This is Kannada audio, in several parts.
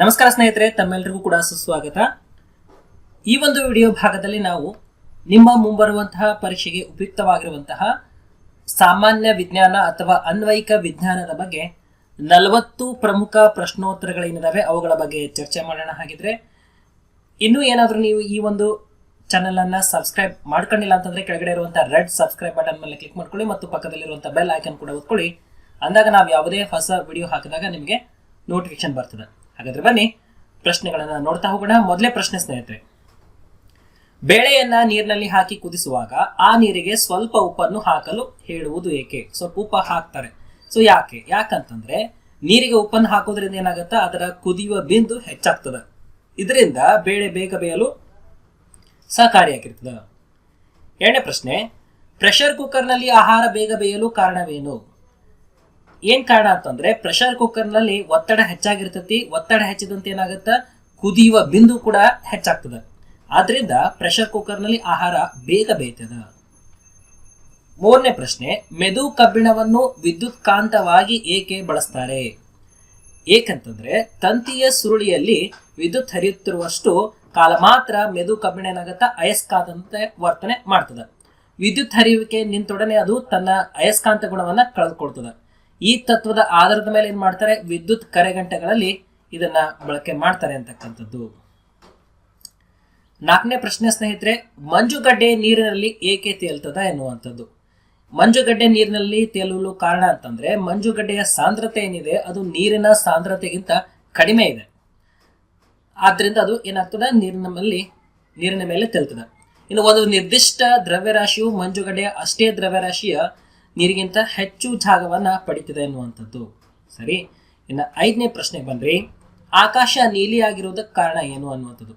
ನಮಸ್ಕಾರ ಸ್ನೇಹಿತರೆ ತಮ್ಮೆಲ್ಲರಿಗೂ ಕೂಡ ಸುಸ್ವಾಗತ. ಈ ಒಂದು ವಿಡಿಯೋ ಭಾಗದಲ್ಲಿ ನಾವು ನಿಮ್ಮ ಮುಂಬರುವಂತಹ ಪರೀಕ್ಷೆಗೆ ಉಪಯುಕ್ತವಾಗಿರುವಂತಹ ಸಾಮಾನ್ಯ ವಿಜ್ಞಾನ ಅಥವಾ ಅನ್ವಯಿಕ ವಿಜ್ಞಾನದ ಬಗ್ಗೆ ನಲವತ್ತು ಪ್ರಮುಖ ಪ್ರಶ್ನೋತ್ತರಗಳೇನಿದಾವೆ ಅವುಗಳ ಬಗ್ಗೆ ಚರ್ಚೆ ಮಾಡೋಣ ಹಾಗಿದ್ರೆ. ಇನ್ನೂ ಏನಾದರೂ ನೀವು ಈ ಒಂದು ಚಾನಲನ್ನು ಸಬ್ಸ್ಕ್ರೈಬ್ ಮಾಡ್ಕೊಂಡಿಲ್ಲ ಅಂತಂದ್ರೆ ಕೆಳಗಡೆ ಇರುವಂಥ ರೆಡ್ ಸಬ್ಸ್ಕ್ರೈಬ್ ಬಟನ್ ಮೇಲೆ ಕ್ಲಿಕ್ ಮಾಡ್ಕೊಳ್ಳಿ ಮತ್ತು ಪಕ್ಕದಲ್ಲಿರುವಂಥ ಬೆಲ್ ಐಕನ್ ಕೂಡ ಒತ್ಕೊಳ್ಳಿ. ಅಂದಾಗ ನಾವು ಯಾವುದೇ ಹೊಸ ವಿಡಿಯೋ ಹಾಕಿದಾಗ ನಿಮಗೆ ನೋಟಿಫಿಕೇಶನ್ ಬರ್ತದೆ. ಹಾಗಾದ್ರೆ ಬನ್ನಿ, ಪ್ರಶ್ನೆಗಳನ್ನ ನೋಡ್ತಾ ಹೋಗೋಣ. ಮೊದಲೇ ಪ್ರಶ್ನೆ ಸ್ನೇಹಿತರೆ, ಬೇಳೆಯನ್ನ ನೀರಿನಲ್ಲಿ ಹಾಕಿ ಕುದಿಸುವಾಗ ಆ ನೀರಿಗೆ ಸ್ವಲ್ಪ ಉಪ್ಪನ್ನು ಹಾಕಲು ಹೇಳುವುದು ಏಕೆ? ಸ್ವಲ್ಪ ಉಪ್ಪು ಹಾಕ್ತಾರೆ. ಸೊ ಯಾಕೆ? ಯಾಕಂತಂದ್ರೆ ನೀರಿಗೆ ಉಪ್ಪನ್ನು ಹಾಕೋದ್ರಿಂದ ಏನಾಗುತ್ತೆ? ಅದರ ಕುದಿಯುವ ಬಿಂದು ಹೆಚ್ಚಾಗ್ತದ. ಇದರಿಂದ ಬೇಳೆ ಬೇಗ ಬೇಯಲು ಸಹಕಾರಿಯಾಗಿರ್ತದೆ. ಎರಡನೇ ಪ್ರಶ್ನೆ ಪ್ರೆಷರ್ ಕುಕ್ಕರ್ನಲ್ಲಿ ಆಹಾರ ಬೇಗ ಬೇಯಲು ಕಾರಣವೇನು? ಏನ್ ಕಾರಣ ಅಂತಂದ್ರೆ ಪ್ರೆಷರ್ ಕುಕ್ಕರ್ನಲ್ಲಿ ಒತ್ತಡ ಹೆಚ್ಚಾಗಿರ್ತತಿ, ಒತ್ತಡ ಹೆಚ್ಚಿದಂತೆ ಏನಾಗುತ್ತ? ಕುದಿಯುವ ಬಿಂದು ಕೂಡ ಹೆಚ್ಚಾಗ್ತದ. ಆದ್ರಿಂದ ಪ್ರೆಷರ್ ಕುಕ್ಕರ್ನಲ್ಲಿ ಆಹಾರ ಬೇಗ ಬೇಯ್ತದ. ಮೂರನೇ ಪ್ರಶ್ನೆ, ಮೆದು ಕಬ್ಬಿಣವನ್ನು ವಿದ್ಯುತ್ ಕಾಂತವಾಗಿ ಏಕೆ ಬಳಸ್ತಾರೆ? ಏಕಂತಂದ್ರೆ, ತಂತಿಯ ಸುರುಳಿಯಲ್ಲಿ ವಿದ್ಯುತ್ ಹರಿಯುತ್ತಿರುವಷ್ಟು ಕಾಲ ಮಾತ್ರ ಮೆದು ಕಬ್ಬಿಣ ಏನಾಗತ್ತ? ಅಯಸ್ಕಾಂತಂತೆ ವರ್ತನೆ ಮಾಡ್ತದೆ. ವಿದ್ಯುತ್ ಹರಿಯುವಿಕೆ ನಿಂತೊಡನೆ ಅದು ತನ್ನ ಅಯಸ್ಕಾಂತ ಗುಣವನ್ನ ಕಳೆದುಕೊಳ್ತದೆ. ಈ ತತ್ವದ ಆಧಾರದ ಮೇಲೆ ಏನ್ ಮಾಡ್ತಾರೆ? ವಿದ್ಯುತ್ ಕರೆಗಂಟೆಗಳಲ್ಲಿ ಇದನ್ನ ಬಳಕೆ ಮಾಡ್ತಾರೆ ಅಂತಕ್ಕಂಥದ್ದು. ನಾಲ್ಕನೇ ಪ್ರಶ್ನೆ ಸ್ನೇಹಿತರೆ, ಮಂಜುಗಡ್ಡೆ ನೀರಿನಲ್ಲಿ ಏಕೆ ತೇಲ್ತದ ಎನ್ನುವಂಥದ್ದು. ಮಂಜುಗಡ್ಡೆ ನೀರಿನಲ್ಲಿ ತೇಲಲು ಕಾರಣ ಅಂತಂದ್ರೆ, ಮಂಜುಗಡ್ಡೆಯ ಸಾಂದ್ರತೆ ಏನಿದೆ, ಅದು ನೀರಿನ ಸಾಂದ್ರತೆಗಿಂತ ಕಡಿಮೆ ಇದೆ. ಆದ್ರಿಂದ ಅದು ಏನಾಗ್ತದೆ? ನೀರಿನ ಮೇಲೆ ನೀರಿನ ಮೇಲೆ ತೇಲ್ತದೆ. ಇನ್ನು ಒಂದು ನಿರ್ದಿಷ್ಟ ದ್ರವ್ಯರಾಶಿಯು ಮಂಜುಗಡ್ಡೆಯ ಅಷ್ಟೇ ದ್ರವ್ಯರಾಶಿಯ ನೀರಿಗಿಂತ ಹೆಚ್ಚು ಜಾಗವನ್ನು ಪಡಿತದೆ ಎನ್ನುವಂಥದ್ದು ಸರಿ? ಇನ್ನು ಐದನೇ ಪ್ರಶ್ನೆ ಬನ್ರಿ ಆಕಾಶ ನೀಲಿ ಆಗಿರೋದಕ್ಕೆ ಕಾರಣ ಏನು ಅನ್ನುವಂಥದ್ದು.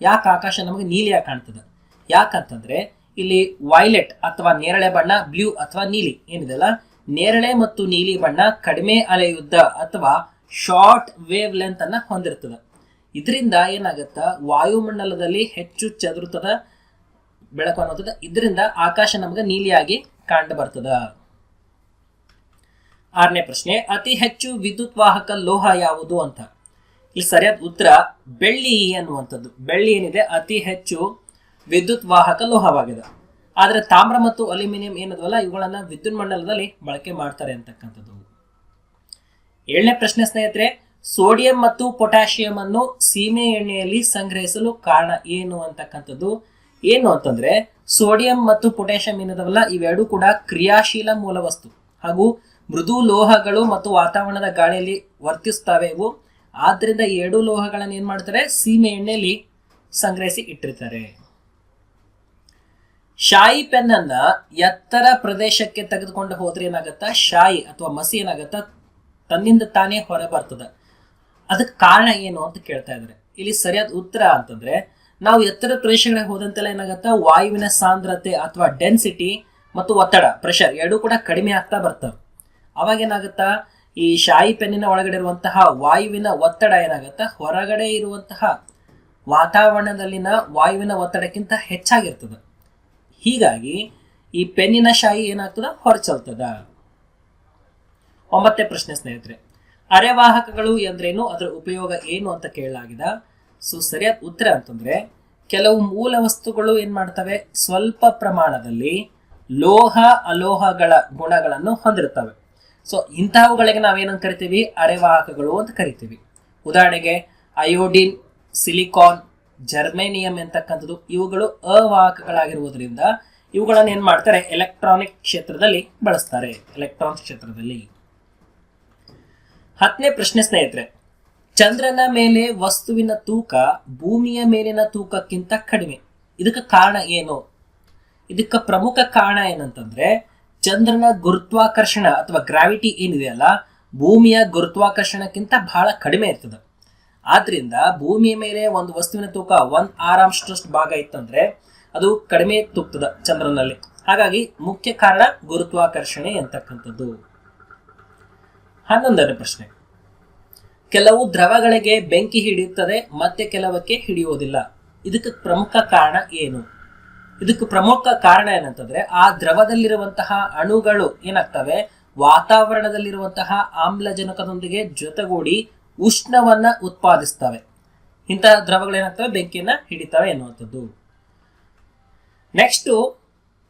ಯಾಕೆ ಆಕಾಶ ನಮಗೆ ನೀಲಿಯಾಗಿ ಕಾಣ್ತದೆ? ಯಾಕಂತಂದ್ರೆ ಇಲ್ಲಿ ವೈಲೆಟ್ ಅಥವಾ ನೇರಳೆ ಬಣ್ಣ, ಬ್ಲೂ ಅಥವಾ ನೀಲಿ ಏನಿದೆಲ್ಲ ನೇರಳೆ ಮತ್ತು ನೀಲಿ ಬಣ್ಣ ಕಡಿಮೆ ಅಲೆಯುದ್ದ ಅಥವಾ ಶಾರ್ಟ್ ವೇವ್ ಲೆಂತ್ ಅನ್ನ ಹೊಂದಿರ್ತದೆ. ಇದರಿಂದ ಏನಾಗುತ್ತಾ? ವಾಯುಮಂಡಲದಲ್ಲಿ ಹೆಚ್ಚು ಚದುರುತದ ಬೆಳಕು ಅನ್ನೋದ ಇದರಿಂದ ಆಕಾಶ ನಮಗೆ ನೀಲಿಯಾಗಿ ಕಂಡು ಬರ್ತದ ಆರನೇ ಪ್ರಶ್ನೆ, ಅತಿ ಹೆಚ್ಚು ವಿದ್ಯುತ್ ವಾಹಕ ಲೋಹ ಯಾವುದು ಅಂತ. ಇಲ್ಲಿ ಸರಿಯಾದ ಉತ್ತರ ಬೆಳ್ಳಿ ಅನ್ನುವಂಥದ್ದು ಬೆಳ್ಳಿ ಏನಿದೆ? ಅತಿ ಹೆಚ್ಚು ವಿದ್ಯುತ್ ವಾಹಕ ಲೋಹವಾಗಿದೆ. ಆದರೆ ತಾಮ್ರ ಮತ್ತು ಅಲ್ಯೂಮಿನಿಯಂ ಏನದವಲ್ಲ ಇವುಗಳನ್ನ ವಿದ್ಯುತ್ ಮಂಡಲದಲ್ಲಿ ಬಳಕೆ ಮಾಡ್ತಾರೆ ಅಂತಕ್ಕಂಥದ್ದು. ಏಳನೇ ಪ್ರಶ್ನೆ ಸ್ನೇಹಿತರೆ, ಸೋಡಿಯಂ ಮತ್ತು ಪೊಟ್ಯಾಷಿಯಂ ಅನ್ನು ಸೀಮೆ ಎಣ್ಣೆಯಲ್ಲಿ ಸಂಗ್ರಹಿಸಲು ಕಾರಣ ಏನು ಅಂತಕ್ಕಂಥದ್ದು? ಏನು ಅಂತಂದ್ರೆ, ಸೋಡಿಯಂ ಮತ್ತು ಪೊಟ್ಯಾಷಿಯಂ ಏನದವಲ್ಲ? ಇವೆರಡೂ ಕೂಡ ಕ್ರಿಯಾಶೀಲ ಮೂಲವಸ್ತು ಹಾಗೂ ಮೃದು ಲೋಹಗಳು ಮತ್ತು ವಾತಾವರಣದ ಗಾಳಿಯಲ್ಲಿ ವರ್ತಿಸ್ತವೆ ಇವು. ಆದ್ದರಿಂದ ಈ ಎರಡು ಲೋಹಗಳನ್ನು ಏನು ಮಾಡ್ತಾರೆ? ಸೀಮೆ ಎಣ್ಣೆಯಲ್ಲಿ ಸಂಗ್ರಹಿಸಿ ಇಟ್ಟಿರ್ತಾರೆ. ಶಾಯಿ ಪೆನ್ ಅನ್ನ ಎತ್ತರ ಪ್ರದೇಶಕ್ಕೆ ತೆಗೆದುಕೊಂಡು ಹೋದ್ರೆ ಏನಾಗತ್ತ? ಶಾಯಿ ಅಥವಾ ಮಸಿ ಏನಾಗತ್ತ? ತನ್ನಿಂದ ತಾನೇ ಹೊರ ಬರ್ತದ. ಅದಕ್ಕೆ ಕಾರಣ ಏನು ಅಂತ ಕೇಳ್ತಾ ಇದ್ದಾರೆ. ಇಲ್ಲಿ ಸರಿಯಾದ ಉತ್ತರ ಅಂತಂದ್ರೆ, ನಾವು ಎತ್ತರ ಪ್ರದೇಶಗಳಿಗೆ ಹೋದಂತೆಲ್ಲ ಏನಾಗತ್ತ? ವಾಯುವಿನ ಸಾಂದ್ರತೆ ಅಥವಾ ಡೆನ್ಸಿಟಿ ಮತ್ತು ಒತ್ತಡ ಪ್ರೆಷರ್ ಎರಡೂ ಕೂಡ ಕಡಿಮೆ ಆಗ್ತಾ ಬರ್ತವೆ. ಅವಾಗ ಏನಾಗುತ್ತಾ ಈ ಶಾಯಿ ಪೆನ್ನಿನ ಒಳಗಡೆ ಇರುವಂತಹ ವಾಯುವಿನ ಒತ್ತಡ ಏನಾಗುತ್ತಾ? ಹೊರಗಡೆ ಇರುವಂತಹ ವಾತಾವರಣದಲ್ಲಿನ ವಾಯುವಿನ ಒತ್ತಡಕ್ಕಿಂತ ಹೆಚ್ಚಾಗಿರ್ತದೆ. ಹೀಗಾಗಿ ಈ ಪೆನ್ನಿನ ಶಾಯಿ ಏನಾಗ್ತದ? ಹೊರಚಲ್ತದ. ಒಂಬತ್ತನೇ ಪ್ರಶ್ನೆ ಸ್ನೇಹಿತರೆ, ಅರೆವಾಹಕಗಳು ಎಂದ್ರೇನು? ಅದರ ಉಪಯೋಗ ಏನು ಅಂತ ಕೇಳಲಾಗಿದೆ. ಸೊ, ಸರಿಯಾದ ಉತ್ತರ ಅಂತಂದ್ರೆ, ಕೆಲವು ಮೂಲ ವಸ್ತುಗಳು ಏನ್ ಮಾಡ್ತವೆ? ಸ್ವಲ್ಪ ಪ್ರಮಾಣದಲ್ಲಿ ಲೋಹ ಅಲೋಹಗಳ ಗುಣಗಳನ್ನು ಹೊಂದಿರ್ತವೆ ಸೊ ಇಂತಹವುಗಳಿಗೆ ನಾವೇನಂತ ಕರಿತೀವಿ? ಅರೆವಾಹಕಗಳು ಅಂತ ಕರಿತೀವಿ. ಉದಾಹರಣೆಗೆ, ಅಯೋಡಿನ್, ಸಿಲಿಕಾನ್, ಜರ್ಮೇನಿಯಂ ಎಂತಕ್ಕಂಥದ್ದು, ಇವುಗಳು ಅವಾಹಕಗಳಾಗಿರುವುದರಿಂದ ಇವುಗಳನ್ನು ಏನ್ ಮಾಡ್ತಾರೆ? ಎಲೆಕ್ಟ್ರಾನಿಕ್ ಕ್ಷೇತ್ರದಲ್ಲಿ ಬಳಸ್ತಾರೆ. ಎಲೆಕ್ಟ್ರಾನಿಕ್ ಕ್ಷೇತ್ರದಲ್ಲಿ. ಹತ್ತನೇ ಪ್ರಶ್ನೆ ಸ್ನೇಹಿತರೆ, ಚಂದ್ರನ ಮೇಲೆ ವಸ್ತುವಿನ ತೂಕ ಭೂಮಿಯ ಮೇಲಿನ ತೂಕಕ್ಕಿಂತ ಕಡಿಮೆ. ಇದಕ್ಕೆ ಕಾರಣ ಏನು? ಇದಕ್ಕೆ ಪ್ರಮುಖ ಕಾರಣ ಏನಂತಂದ್ರೆ ಚಂದ್ರನ ಗುರುತ್ವಾಕರ್ಷಣ ಅಥವಾ ಗ್ರಾವಿಟಿ ಏನಿದೆಯಲ್ಲ ಭೂಮಿಯ ಗುರುತ್ವಾಕರ್ಷಣಕ್ಕಿಂತ ಬಹಳ ಕಡಿಮೆ ಇರ್ತದೆ. ಆದ್ರಿಂದ ಭೂಮಿಯ ಮೇಲೆ ಒಂದು ವಸ್ತುವಿನ ತೂಕ ಒನ್ ಆರಾಮ್ಸ್ಟಷ್ಟು ಭಾಗ ಇತ್ತಂದ್ರೆ ಅದು ಕಡಿಮೆ ತೂಗ್ತದ ಚಂದ್ರನಲ್ಲಿ. ಹಾಗಾಗಿ ಮುಖ್ಯ ಕಾರಣ ಗುರುತ್ವಾಕರ್ಷಣೆ ಅಂತಕ್ಕಂಥದ್ದು ಹನ್ನೊಂದನೇ ಪ್ರಶ್ನೆ. ಕೆಲವು ದ್ರವಗಳಿಗೆ ಬೆಂಕಿ ಹಿಡಿಯುತ್ತದೆ, ಮತ್ತೆ ಕೆಲವಕ್ಕೆ ಹಿಡಿಯುವುದಿಲ್ಲ. ಇದಕ್ಕೆ ಪ್ರಮುಖ ಕಾರಣ ಏನು? ಇದಕ್ಕೆ ಪ್ರಮುಖ ಕಾರಣ ಏನಂತಂದ್ರೆ ಆ ದ್ರವದಲ್ಲಿರುವಂತಹ ಅಣುಗಳು ಏನಾಗ್ತವೆ? ವಾತಾವರಣದಲ್ಲಿರುವಂತಹ ಆಮ್ಲಜನಕದೊಂದಿಗೆ ಜೊತೆಗೂಡಿ ಉಷ್ಣವನ್ನ ಉತ್ಪಾದಿಸ್ತವೆ. ಇಂತಹ ದ್ರವಗಳೇನಾಗ್ತವೆ ಬೆಂಕಿಯನ್ನ ಹಿಡಿತವೆ ಎನ್ನುವಂಥದ್ದು. ನೆಕ್ಸ್ಟು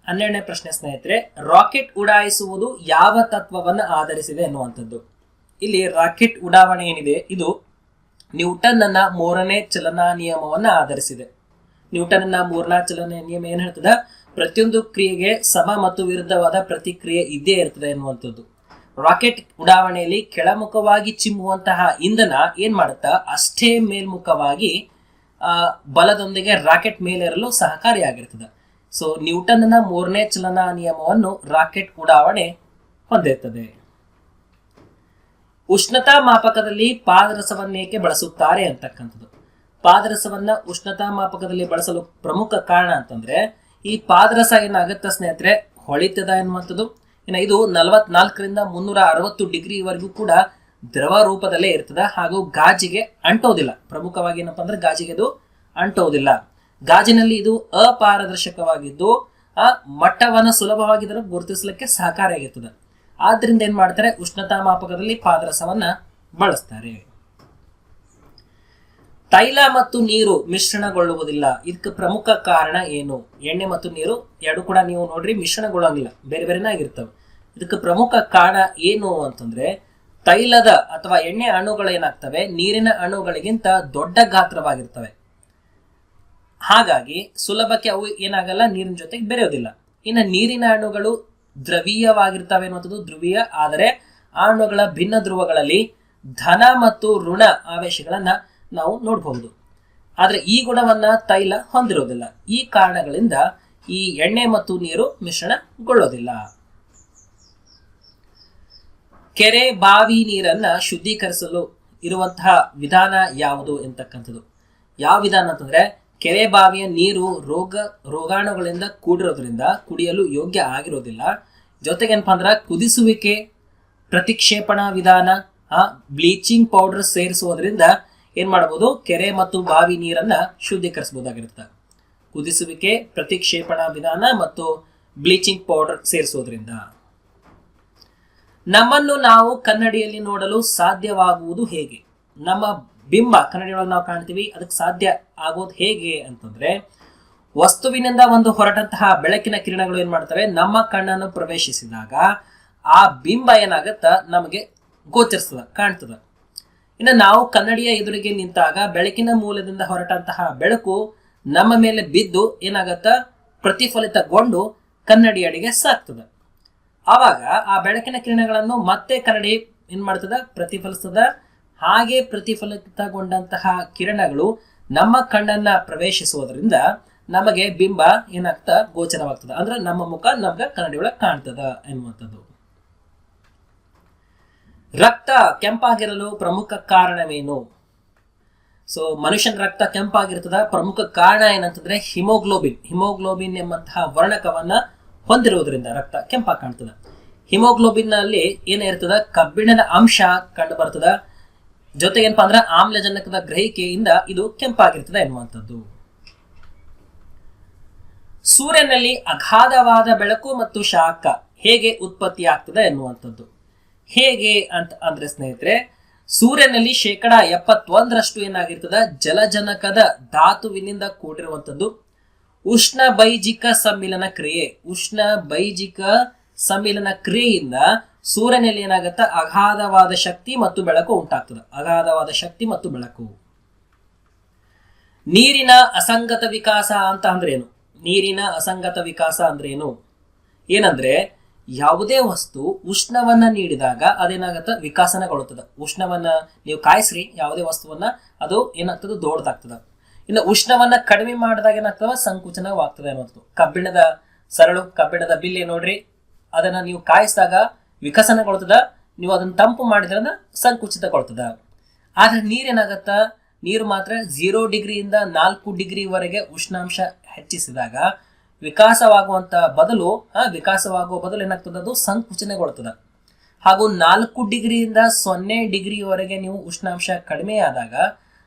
ಹನ್ನೆರಡನೇ ಪ್ರಶ್ನೆ ಸ್ನೇಹಿತರೆ ರಾಕೆಟ್ ಉಡಾಯಿಸುವುದು ಯಾವ ತತ್ವವನ್ನು ಆಧರಿಸಿದೆ ಎನ್ನುವಂಥದ್ದು. ಇಲ್ಲಿ ರಾಕೆಟ್ ಉಡಾವಣೆ ಏನಿದೆ? ಇದು ನ್ಯೂಟನ್ ಅನ್ನ ಮೂರನೇ ಚಲನಾ ನಿಯಮವನ್ನು ಆಧರಿಸಿದೆ. ನ್ಯೂಟನ್ನ ಮೂರನೇ ಚಲನೆಯ ನಿಯಮ ಏನ್ ಹೇಳ್ತದ? ಪ್ರತಿಯೊಂದು ಕ್ರಿಯೆಗೆ ಸಮ ಮತ್ತು ವಿರುದ್ಧವಾದ ಪ್ರತಿಕ್ರಿಯೆ ಇದ್ದೇ ಇರ್ತದೆ ಎನ್ನುವಂಥದ್ದು. ರಾಕೆಟ್ ಉಡಾವಣೆಯಲ್ಲಿ ಕೆಳಮುಖವಾಗಿ ಚಿಮ್ಮುವಂತಹ ಇಂಧನ ಏನ್ ಮಾಡುತ್ತಾ? ಅಷ್ಟೇ ಮೇಲ್ಮುಖವಾಗಿ ಆ, ಬಲದೊಂದಿಗೆ ರಾಕೆಟ್ ಮೇಲೇರಲು ಸಹಕಾರಿಯಾಗಿರ್ತದೆ. ಸೊ ನ್ಯೂಟನ್ನ ಮೂರನೇ ಚಲನಾ ನಿಯಮವನ್ನು ರಾಕೆಟ್ ಉಡಾವಣೆ ಹೊಂದಿರ್ತದೆ. ಉಷ್ಣತಾ ಮಾಪಕದಲ್ಲಿ ಪಾದರಸವನ್ನೇಕೆ ಬಳಸುತ್ತಾರೆ ಅಂತಕ್ಕಂಥದ್ದು. ಪಾದರಸವನ್ನ ಉಷ್ಣತಾ ಮಾಪಕದಲ್ಲಿ ಬಳಸಲು ಪ್ರಮುಖ ಕಾರಣ ಅಂತಂದ್ರೆ, ಈ ಪಾದರಸ ಏನಾಗುತ್ತೆ ಸ್ನೇಹಿತರೆ? ಹೊಳಿತದ ಎನ್ನುವಂಥದ್ದು. ಇನ್ನು ಇದು ನಲವತ್ನಾಲ್ಕರಿಂದ ಮುನ್ನೂರ ಅರವತ್ತು ಡಿಗ್ರಿವರೆಗೂ ಕೂಡ ದ್ರವ ರೂಪದಲ್ಲೇ ಇರ್ತದೆ. ಹಾಗೂ ಗಾಜಿಗೆ ಅಂಟೋದಿಲ್ಲ. ಪ್ರಮುಖವಾಗಿ ಏನಪ್ಪ ಅಂದ್ರೆ ಗಾಜಿಗೆ ಅದು ಅಂಟೋದಿಲ್ಲ. ಗಾಜಿನಲ್ಲಿ ಇದು ಅಪಾರದರ್ಶಕವಾಗಿದ್ದು, ಆ ಮಟ್ಟವನ್ನು ಸುಲಭವಾಗಿ ಇದನ್ನು ಗುರುತಿಸಲಿಕ್ಕೆ ಸಹಕಾರಿಯಾಗಿರ್ತದೆ. ಆದ್ರಿಂದ ಏನ್ ಮಾಡ್ತಾರೆ? ಉಷ್ಣತಾ ಮಾಪಕದಲ್ಲಿ ಪಾದರಸವನ್ನ ಬಳಸ್ತಾರೆ. ತೈಲ ಮತ್ತು ನೀರು ಮಿಶ್ರಣಗೊಳ್ಳುವುದಿಲ್ಲ. ಇದಕ್ಕೆ ಪ್ರಮುಖ ಕಾರಣ ಏನು? ಎಣ್ಣೆ ಮತ್ತು ನೀರು ಎರಡು ಕೂಡ ನೀವು ನೋಡ್ರಿ ಮಿಶ್ರಣಗೊಳ್ಳಂಗಿಲ್ಲ. ಬೇರೆ ಬೇರೆನೇ ಆಗಿರ್ತವೆ. ಇದಕ್ಕೆ ಪ್ರಮುಖ ಕಾರಣ ಏನು ಅಂತಂದ್ರೆ ತೈಲದ ಅಥವಾ ಎಣ್ಣೆ ಅಣುಗಳು ಏನಾಗ್ತವೆ? ನೀರಿನ ಅಣುಗಳಿಗಿಂತ ದೊಡ್ಡ ಗಾತ್ರವಾಗಿರ್ತವೆ. ಹಾಗಾಗಿ ಸುಲಭಕ್ಕೆ ಅವು ಏನಾಗಲ್ಲ, ನೀರಿನ ಜೊತೆಗೆ ಬೆರೆಯೋದಿಲ್ಲ. ಇನ್ನು ನೀರಿನ ಅಣುಗಳು ದ್ರವೀಯವಾಗಿರ್ತವೆ ಅನ್ನುವಂಥದ್ದು ಧ್ರುವೀಯ ಆದರೆ ಆ ಅಣುಗಳ ಭಿನ್ನ ಧ್ರುವಗಳಲ್ಲಿ ಧನ ಮತ್ತು ಋಣ ಆವೇಶಗಳನ್ನ ನಾವು ನೋಡಬಹುದು. ಆದರೆ ಈ ಗುಣವನ್ನು ತೈಲ ಹೊಂದಿರೋದಿಲ್ಲ. ಈ ಕಾರಣಗಳಿಂದ ಈ ಎಣ್ಣೆ ಮತ್ತು ನೀರು ಮಿಶ್ರಣಗೊಳ್ಳೋದಿಲ್ಲ. ಕೆರೆ, ಬಾವಿ ನೀರನ್ನ ಶುದ್ಧೀಕರಿಸಲು ಇರುವಂತಹ ವಿಧಾನ ಯಾವುದು ಎಂತಕ್ಕಂಥದ್ದು? ಯಾವ ವಿಧಾನ ಅಂತಂದ್ರೆ, ಕೆರೆ, ಬಾವಿಯ ನೀರು ರೋಗ, ರೋಗಾಣುಗಳಿಂದ ಕೂಡಿರೋದ್ರಿಂದ ಕುಡಿಯಲು ಯೋಗ್ಯ ಆಗಿರೋದಿಲ್ಲ. ಜೊತೆಗೆ ಏನಪ್ಪಾ ಅಂದ್ರೆ, ಕುದಿಸುವಿಕೆ ಪ್ರತಿಕ್ಷೇಪಣಾ ವಿಧಾನ ಬ್ಲೀಚಿಂಗ್ ಪೌಡರ್ ಸೇರಿಸುವುದರಿಂದ ಏನ್ ಮಾಡಬಹುದು ಕೆರೆ ಮತ್ತು ಬಾವಿ ನೀರನ್ನ ಶುದ್ಧೀಕರಿಸಬಹುದಾಗಿರುತ್ತೆ ಕುದಿಸುವಿಕೆ, ಪ್ರತಿಕ್ಷೇಪಣಾ ವಿಧಾನ ಮತ್ತು ಬ್ಲೀಚಿಂಗ್ ಪೌಡರ್ ಸೇರಿಸೋದ್ರಿಂದ. ನಮ್ಮನ್ನು ನಾವು ಕನ್ನಡಿಯಲ್ಲಿ ನೋಡಲು ಸಾಧ್ಯವಾಗುವುದು ಹೇಗೆ? ನಮ್ಮ ಬಿಂಬ, ಕನ್ನಡಿಯೊಳಗೆ ನಾವು ಕಾಣ್ತೀವಿ, ಅದಕ್ಕೆ ಸಾಧ್ಯ ಆಗೋದು ಹೇಗೆ ಅಂತಂದ್ರೆ, ವಸ್ತುವಿನಿಂದ ಒಂದು ಹೊರಟಂತಹ ಬೆಳಕಿನ ಕಿರಣಗಳು ಏನ್ ಮಾಡ್ತವೆ? ನಮ್ಮ ಕಣ್ಣನ್ನು ಪ್ರವೇಶಿಸಿದಾಗ ಆ ಬಿಂಬ ಏನಾಗತ್ತ? ನಮಗೆ ಗೋಚರಿಸ್ತದ, ಕಾಣ್ತದ. ಇನ್ನು ನಾವು ಕನ್ನಡಿಯ ಎದುರಿಗೆ ನಿಂತಾಗ ಬೆಳಕಿನ ಮೂಲದಿಂದ ಹೊರಟಂತಹ ಬೆಳಕು ನಮ್ಮ ಮೇಲೆ ಬಿದ್ದು ಏನಾಗತ್ತ? ಪ್ರತಿಫಲಿತಗೊಂಡು ಕನ್ನಡಿಯಡಿಗೆ ಸಾಕ್ತದ. ಆವಾಗ ಆ ಬೆಳಕಿನ ಕಿರಣಗಳನ್ನು ಮತ್ತೆ ಕನ್ನಡಿ ಏನ್ ಮಾಡ್ತದ? ಪ್ರತಿಫಲಿಸ್ತದ. ಹಾಗೆ ಪ್ರತಿಫಲಿತಗೊಂಡಂತಹ ಕಿರಣಗಳು ನಮ್ಮ ಕಣ್ಣನ್ನ ಪ್ರವೇಶಿಸುವುದರಿಂದ ನಮಗೆ ಬಿಂಬ ಏನಾಗ್ತಾ? ಗೋಚರವಾಗ್ತದೆ. ಅಂದ್ರೆ ನಮ್ಮ ಮುಖ ನಮ್ಗೆ ಕನ್ನಡಿ ಒಳಗೆ ಕಾಣ್ತದ ಎನ್ನುವಂಥದ್ದು. ರಕ್ತ ಕೆಂಪಾಗಿರಲು ಪ್ರಮುಖ ಕಾರಣವೇನು? ಸೊ ಮನುಷ್ಯನ ರಕ್ತ ಕೆಂಪಾಗಿರ್ತದ, ಪ್ರಮುಖ ಕಾರಣ ಏನಂತಂದ್ರೆ ಹಿಮೋಗ್ಲೋಬಿನ್. ಹಿಮೋಗ್ಲೋಬಿನ್ ಎಂಬಂತಹ ವರ್ಣಕವನ್ನ ಹೊಂದಿರುವುದರಿಂದ ರಕ್ತ ಕೆಂಪಾಗಿ ಕಾಣ್ತದ. ಹಿಮೋಗ್ಲೋಬಿನ್ನಲ್ಲಿ ಏನಿರ್ತದ ಕಬ್ಬಿಣದ ಅಂಶ ಕಂಡು ಬರ್ತದ ಜೊತೆಗೇನಪ್ಪ ಅಂದ್ರೆ ಆಮ್ಲಜನಕದ ಗ್ರಹಿಕೆಯಿಂದ ಇದು ಕೆಂಪಾಗಿರ್ತದೆ ಎನ್ನುವಂಥದ್ದು. ಸೂರ್ಯನಲ್ಲಿ ಅಗಾಧವಾದ ಬೆಳಕು ಮತ್ತು ಶಾಖ ಹೇಗೆ ಉತ್ಪತ್ತಿ ಆಗ್ತದೆ ಎನ್ನುವಂಥದ್ದು. ಹೇಗೆ ಅಂತ ಅಂದ್ರೆ ಸ್ನೇಹಿತರೆ, ಸೂರ್ಯನಲ್ಲಿ ಶೇಕಡ ಎಪ್ಪತ್ತೊಂದರಷ್ಟು ಏನಾಗಿರ್ತದ? ಜಲಜನಕದ ಧಾತುವಿನಿಂದ ಕೂಡಿರುವಂಥದ್ದು ಉಷ್ಣ ಬೈಜಿಕ ಸಮ್ಮಿಲನ ಕ್ರಿಯೆ. ಉಷ್ಣ ಬೈಜಿಕ ಸಮ್ಮಿಲನ ಕ್ರಿಯೆಯಿಂದ ಸೂರ್ಯನಲ್ಲಿ ಏನಾಗತ್ತ? ಅಗಾಧವಾದ ಶಕ್ತಿ ಮತ್ತು ಬೆಳಕು ಉಂಟಾಗ್ತದ. ಅಗಾಧವಾದ ಶಕ್ತಿ ಮತ್ತು ಬೆಳಕು. ನೀರಿನ ಅಸಂಗತ ವಿಕಾಸ ಅಂತ ಅಂದ್ರೇನು ನೀರಿನ ಅಸಂಗತ ವಿಕಾಸ ಅಂದ್ರೇನು ಏನಂದ್ರೆ ಯಾವುದೇ ವಸ್ತು ಉಷ್ಣವನ್ನ ನೀಡಿದಾಗ ಅದೇನಾಗತ್ತ? ವಿಕಾಸನಗೊಳ್ಳುತ್ತದೆ. ಉಷ್ಣವನ್ನ ನೀವು ಕಾಯಿಸ್ರಿ, ಯಾವುದೇ ವಸ್ತುವನ್ನ ಅದು ಏನಾಗ್ತದೆ? ದೊಡ್ಡದಾಗ್ತದ. ಇನ್ನು ಉಷ್ಣವನ್ನ ಕಡಿಮೆ ಮಾಡಿದಾಗ ಏನಾಗ್ತದ? ಸಂಕುಚನವಾಗ್ತದೆ ಅನ್ನೋದು ಕಬ್ಬಿಣದ ಸರಳು, ಕಬ್ಬಿಣದ ಬಿಲ್ಲೆ ನೋಡ್ರಿ? ಅದನ್ನ ನೀವು ಕಾಯಿಸಿದಾಗ ವಿಕಸನಗೊಳ್ತದ ನೀವು ಅದನ್ನ ತಂಪು ಮಾಡಿದ್ರೆ ಅದನ್ನ ಸಂಕುಚಿತಗೊಳ್ತದ ಆದ್ರೆ ನೀರೇನಾಗತ್ತ? ನೀರು ಮಾತ್ರ ಝೀರೋ ಡಿಗ್ರಿಯಿಂದ ನಾಲ್ಕು ಡಿಗ್ರಿವರೆಗೆ ಉಷ್ಣಾಂಶ ಹೆಚ್ಚಿಸಿದಾಗ ವಿಕಾಸವಾಗುವಂತ ಬದಲು ವಿಕಾಸವಾಗುವ ಬದಲು ಏನಾಗ್ತದೆ? ಅದು ಸಂಕುಚನಗೊಳ್ತದ ಹಾಗೂ ನಾಲ್ಕು ಡಿಗ್ರಿಯಿಂದ ಸೊನ್ನೆ ಡಿಗ್ರಿವರೆಗೆ ನೀವು ಉಷ್ಣಾಂಶ ಕಡಿಮೆಯಾದಾಗ